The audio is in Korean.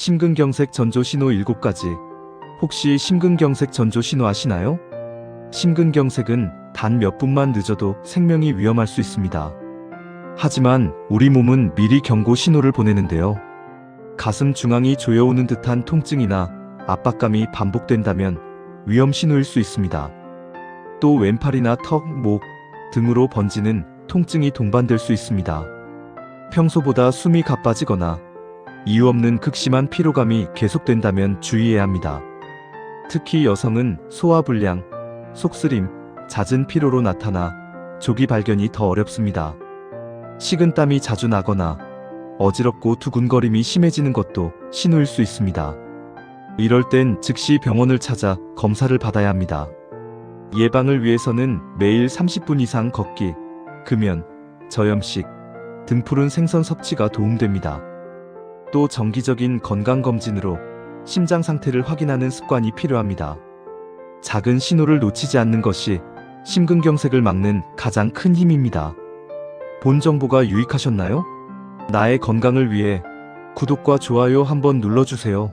심근경색 전조 신호 7가지. 혹시 심근경색 전조 신호 아시나요? 심근경색은 단 몇 분만 늦어도 생명이 위험할 수 있습니다. 하지만 우리 몸은 미리 경고 신호를 보내는데요. 가슴 중앙이 조여오는 듯한 통증이나 압박감이 반복된다면 위험 신호일 수 있습니다. 또 왼팔이나 턱, 목 등으로 번지는 통증이 동반될 수 있습니다. 평소보다 숨이 가빠지거나 이유 없는 극심한 피로감이 계속된다면 주의해야 합니다. 특히 여성은 소화불량, 속쓰림, 잦은 피로로 나타나 조기 발견이 더 어렵습니다. 식은땀이 자주 나거나 어지럽고 두근거림이 심해지는 것도 신호일 수 있습니다. 이럴 땐 즉시 병원을 찾아 검사를 받아야 합니다. 예방을 위해서는 매일 30분 이상 걷기, 금연, 저염식, 등푸른 생선 섭취가 도움됩니다. 또 정기적인 건강검진으로 심장 상태를 확인하는 습관이 필요합니다. 작은 신호를 놓치지 않는 것이 심근경색을 막는 가장 큰 힘입니다. 본 정보가 유익하셨나요? 나의 건강을 위해 구독과 좋아요 한번 눌러주세요.